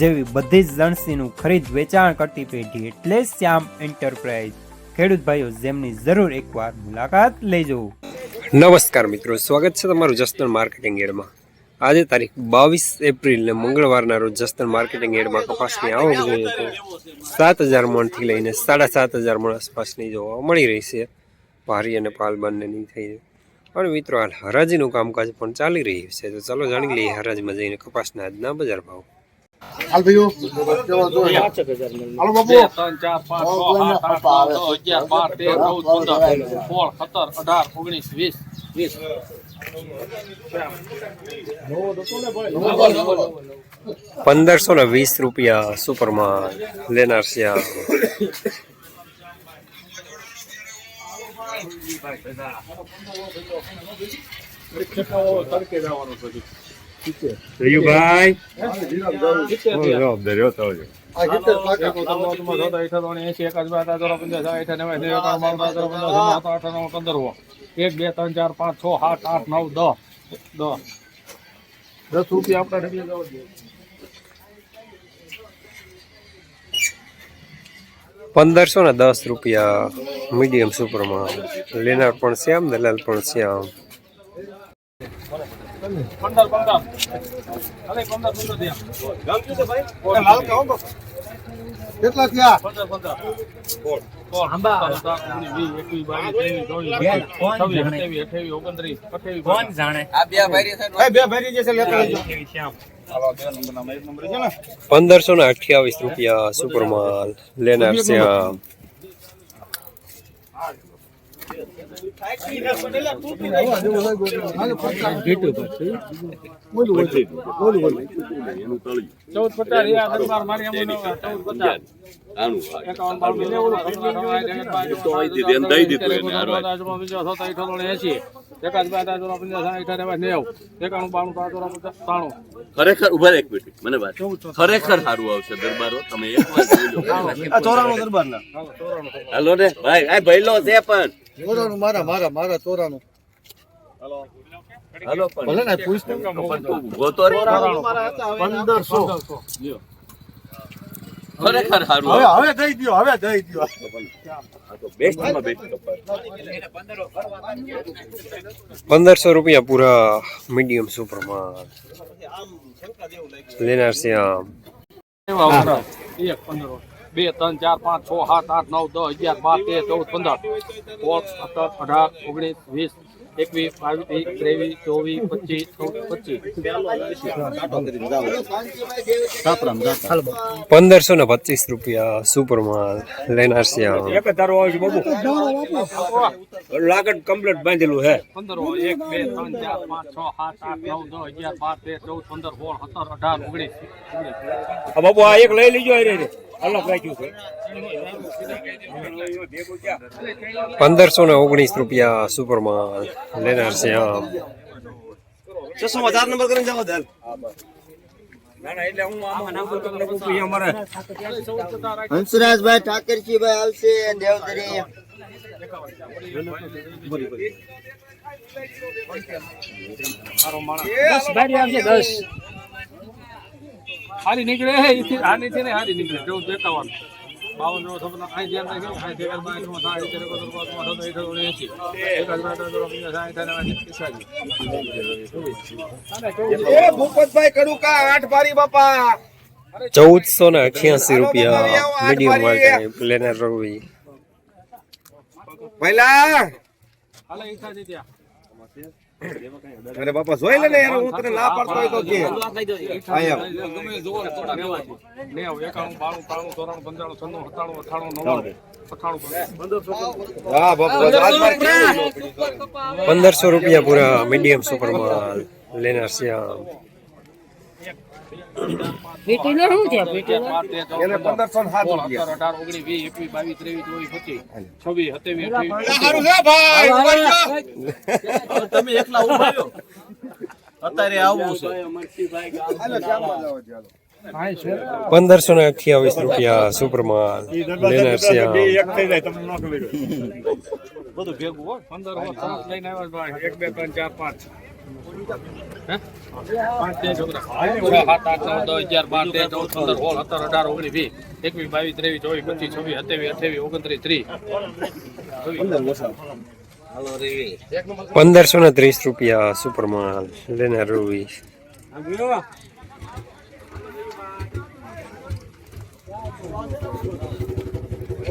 જેવી બધી જ લણસીનું ખરીદ વેચાણ કરતી પેઢી એટલે શ્યામ એન્ટરપ્રાઇઝ. ખેડૂત ભાઈઓ, જેમની જરૂર એકવાર મુલાકાત લેજો. નમસ્કાર મિત્રો, સ્વાગત છે તમારું જસ્તન માર્કેટિંગ એડમાં. આજે તારીખ બાવીસ એપ્રિલ ને મંગળવારના રોજ જસ્તન માર્કેટિંગ એડમાં કપાસની આવક જોઈએ તો સાત હજાર મણથી લઈને સાડા સાત હજાર મણ આસપાસની જોવા મળી રહી છે. ભારી અને પાલ બંનેની થઈ અને મિત્રો, હાલ હરાજીનું કામકાજ પણ ચાલી રહ્યું છે. તો ચાલો જાણી લઈએ હરાજીમાં જઈને કપાસના આજના બજાર ભાવ. હાલ ભાઈઓ કેવો જોઈએ હાલો બાપુ. બે, ત્રણ, ચાર, પાંચ, છ, સાત, આઠ, નવ, દસ, અગિયાર, બાર, તેર, ચૌદ, પંદર, સોળ, સત્તર, અઢાર, ઓગણીસ, વીસ, વીસ. પંદરસો ને વીસ રૂપિયા સુપરમાં લેનાર છે આ. અઠ્ઠાવન, પંદર, સો. એક બે ત્રણ ચાર પાંચ છ સાત આઠ નવ દસ દસ દસ રૂપિયા આપણા. પંદરસો ને દસ રૂપિયા મીડિયમ સુપરમાં લેનાર પણ શ્યામ દલાલ પણ શ્યામ પંદર પંદર. અરે પંદર પંદર દે. લાલ કહો કેટલા થયા? પંદર પંદર. પંદરસો ને અઠ્યાવીસ રૂપિયા સુપરમાલ લેનાર શ્યામ ચૌદ પચાસ મારી ચૌદ પચાસ. ખરેખર ઊભા એક મિનિટ મને વાત ખરેખર સારું આવશે દરબારો તમે એક વાર જોઈ લો. હાલો ને ભાઈ આ ભઈલો છે પણ ચોરાનું મારા મારા મારા ચોરાનું હાલો પણ ભલે ને પૂછ પણ તું ઊભો તો રે. પંદરસો ખરેખર સારું હવે હવે દઈ દો હવે દઈ દ્યો આ તો બેસ્ટમાં બેસ્ટ કપાસ. પંદરસો રૂપિયા પૂરા મીડિયમ સુપરમાં લેનાર આમ. એક પંદર બે ત્રણ ચાર પાંચ છ સાત આઠ નવ દસ અગિયાર બાર તેર ચૌદ પંદર. સોળ સત્તર અઢાર ઓગણીસ વીસ એકવીસ બાવીસ ત્રેવીસ ચોવીસ પચીસ પચીસ. પંદરસો ને પચીસ રૂપિયા સુપરમાં લેનાર શ્યામ લાગત કમ્પ્લીટ બાંધેલું હે પંદર એક બે ત્રણ ચાર પાંચ છ સાત આઠ નવ દસ અગિયાર બાર તેર ચૌદ પંદર સોળ સત્તર અઢાર ઓગણીસ. બાબુ આ એક લઈ લીજો રે અલગ રાખ્યું છે. પંદરસો ને ઓગણીસ રૂપિયા સુપરમાં લેનાર શ્યામ છસો હજાર નંબર કરીને જાઓ દાલ. હંસરાજભાઈ ઠાકરજીભાઈ આવશે દેવધરી. દસ ગાડી આવશે દસ. હારી નીકળે હારી છે ને હારી નીકળે જો એકાવન બાવન નો સપના આઈ ધ્યાન રાખી આઈ તેર બાર નો થાય તેર કોતર કોતર નો થતો એઠો ને છે એક હજાર બાર નો પંદર સાઠ થાય ને પિસ્તાલીસ એ ભૂપતભાઈ કડુકા આઠ બારી બાપા. ચૌદસો ને અઠ્યાસી રૂપિયા મીડિયમ માટે પ્લેનર રવિ. પહેલા હાલે ઈચ્છા છે ત્યાં. અરે બાપા જોઈ લે ને યાર હું તને ના પાડતો હોય તો કે. આયા ગમે જોવો થોડા લેવા છે. એકાણું બાણું ત્રાણું ચોરાણું પંચાણું છન્નું સત્તાણું અઠાણું નવ્વાણું હા બાપા પંદરસો રૂપિયા પૂરા મીડિયમ સુપરમાં લેનાર શ્યામ પીટીને શું છે? પીટીને એને પંદર 1507 સોળ રૂપિયા. સત્તર અઢાર ઓગણીસ વીસ એકવીસ બાવીસ ત્રેવીસ ચોવીસ પચીસ છવ્વીસ સત્યાવીસ તમે એકલા ઊભા રહ્યો અત્યારે આવું છે. પંદરસો ને અઠ્યાવીસ રૂપિયા સુપરમાલ લેનર બધું ભેગું હોય. પંદર લઈને આવ્યા એક બે ત્રણ ચાર પાંચ. એકવીસ બાવીસ ત્રેવીસ ચોવીસ પચીસ છવ્વીસ સત્યાવીસ અઠાવીસ ઓગણત્રીસ ત્રીસ. પંદરસો ને ત્રીસ રૂપિયા સુપરમાલ લેનર રૂવી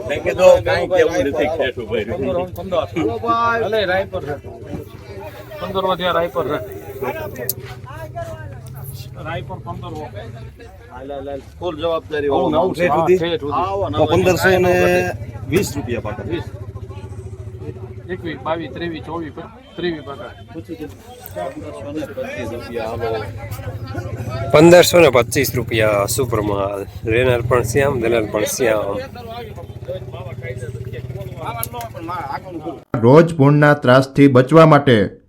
મેં કીધું કાંઈ કેવું નથી ખેટું ભાઈ પંદરમાં ત્યાં રાયપર વો. ફૂલ જવાબદારી પંદરસો ને વીસ રૂપિયા પાકા. વીસ. એકવીસ બાવીસ ત્રેવીસ ચોવીસ ત્રેવીસ પાકા. પંદરસો ને પચીસ રૂપિયા સુપરમાલ. લેનર પણ શ્યામ દલાલ પણ શ્યામ. રોજ ભૂણના ત્રાસથી બચવા માટે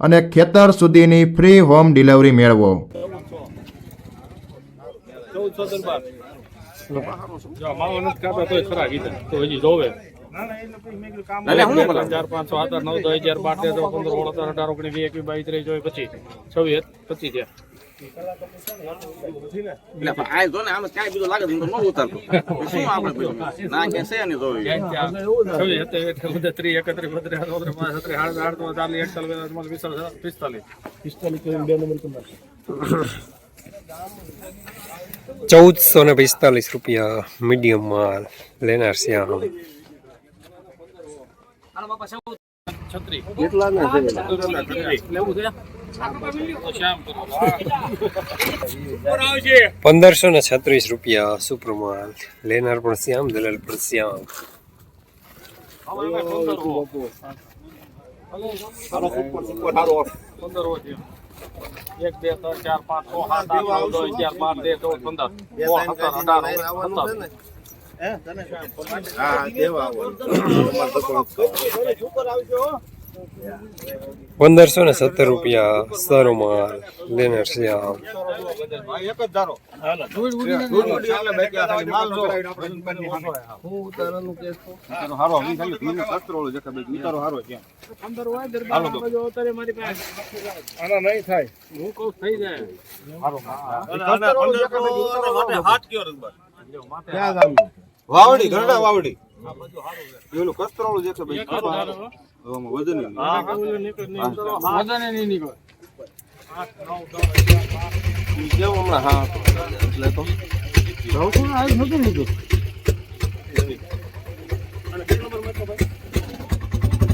અને ખેતર સુધીની ફ્રી હોમ ડિલિવરી મેળવો. જો, માવો કાપે તો ખરા, ગીતા. તો હજી જોવે. ચાર પાંચસો આઠ નવ દસ અગિયાર બાર તેર પંદર સોળ સત્તર અઢાર ઓગણીસ વીસ એકવીસ બાવીસ ત્રેવીસ ચોવીસ પચીસ. છવ્વીસ પચીસ છે ચૌદસો ને પિસ્તાલીસ રૂપિયા મીડિયમ માલ લેનાર શ્યામ કેટલા છે. પંદરસો ને છત્રીસ રૂપિયા સુપ્રમાલ લેનાર પણ શ્યામ દલાલ પણ શ્યામ. એક બે ત્રણ ચાર પાંચ છ સાત આઠ નવ દસ અગિયાર બાર તેર ચૌદ પંદર પંદરસો ને સત્તર રૂપિયા સારો માલ લેનર શ્યામ આના વાવડી ગરડા વાવડી. પેલું કસ્તરોળું જે છે ભાઈ વજન વજન નહીં નીકળે. ઈ હમણાં? હા એટલે તો.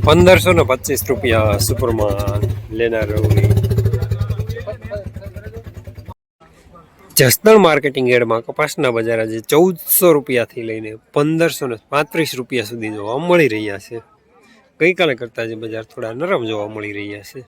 પંદરસો ને પચીસ રૂપિયા સુપરમાન લેનારો જસદણ માર્કેટિંગ એડમાં કપાસના બજાર આજે ચૌદસો રૂપિયાથી લઈને પંદરસો ને પાંત્રીસ રૂપિયા સુધી જોવા મળી રહ્યા છે. ગઈકાલે કરતાં આજે બજાર થોડા નરમ જોવા મળી રહ્યા છે.